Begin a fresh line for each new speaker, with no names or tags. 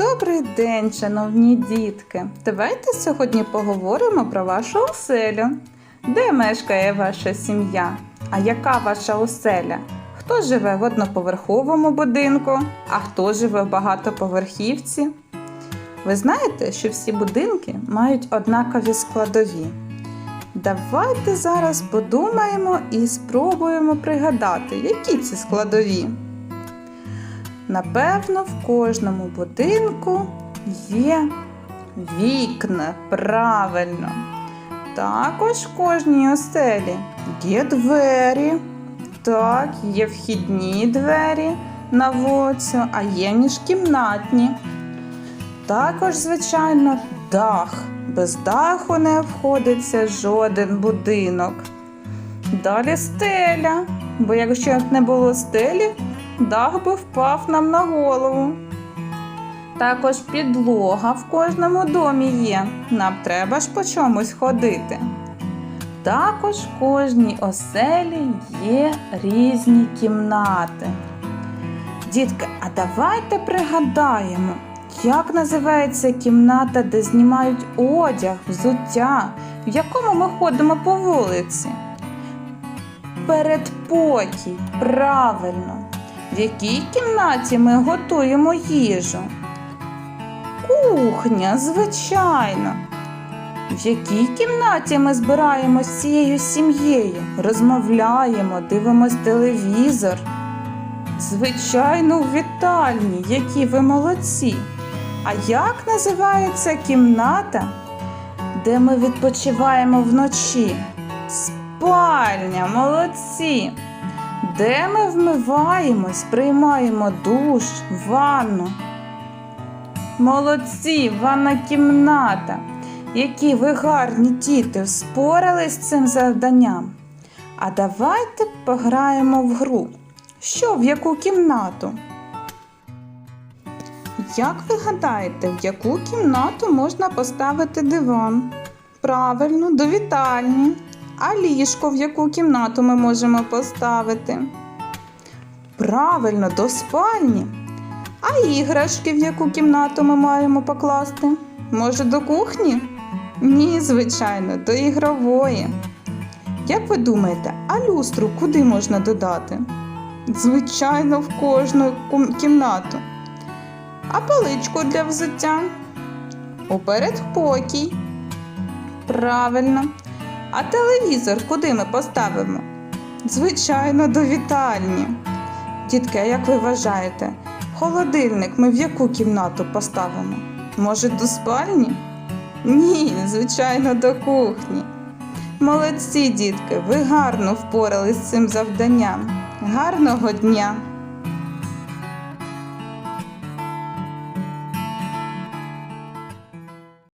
Добрий день, шановні дітки! Давайте сьогодні поговоримо про вашу оселю. Де мешкає ваша сім'я? А яка ваша оселя? Хто живе в одноповерховому будинку, а хто живе в багатоповерхівці? Ви знаєте, що всі будинки мають однакові складові. Давайте зараз подумаємо і спробуємо пригадати, які ці складові. Напевно, в кожному будинку є вікна, правильно. Також в кожній оселі є двері. Так, є вхідні двері на вулицю, а є міжкімнатні. Також, звичайно, дах. Без даху не обходиться жоден будинок. Далі стеля, бо якщо не було стелі, дах би впав нам на голову. Також підлога в кожному домі є. Нам треба ж по чомусь ходити. Також в кожній оселі є різні кімнати. Дітки, а давайте пригадаємо, як називається кімната, де знімають одяг, взуття, в якому ми ходимо по вулиці. Передпокій, правильно. В якій кімнаті ми готуємо їжу? Кухня, звичайно. В якій кімнаті ми збираємось цією сім'єю, розмовляємо, дивимось телевізор? Звичайно, в вітальні, які ви молодці. А як називається кімната, де ми відпочиваємо вночі? Спальня, молодці! Де ми вмиваємось, приймаємо душ, ванну. Молодці, ванна кімната. Які ви гарні діти, вспорались з цим завданням. А давайте пограємо в гру. Що в яку кімнату? Як ви гадаєте, в яку кімнату можна поставити диван? Правильно, до вітальні. А ліжко в яку кімнату ми можемо поставити? Правильно, до спальні. А іграшки в яку кімнату ми маємо покласти? Може, до кухні? Ні, звичайно, до ігрової. Як ви думаєте, а люстру куди можна додати? Звичайно, в кожну кімнату. А паличку для взуття? У передпокій. Правильно. А телевізор куди ми поставимо? Звичайно, до вітальні. Дітки, а як ви вважаєте, холодильник ми в яку кімнату поставимо? Може, до спальні? Ні, звичайно, до кухні. Молодці, дітки, ви гарно впорались з цим завданням. Гарного дня!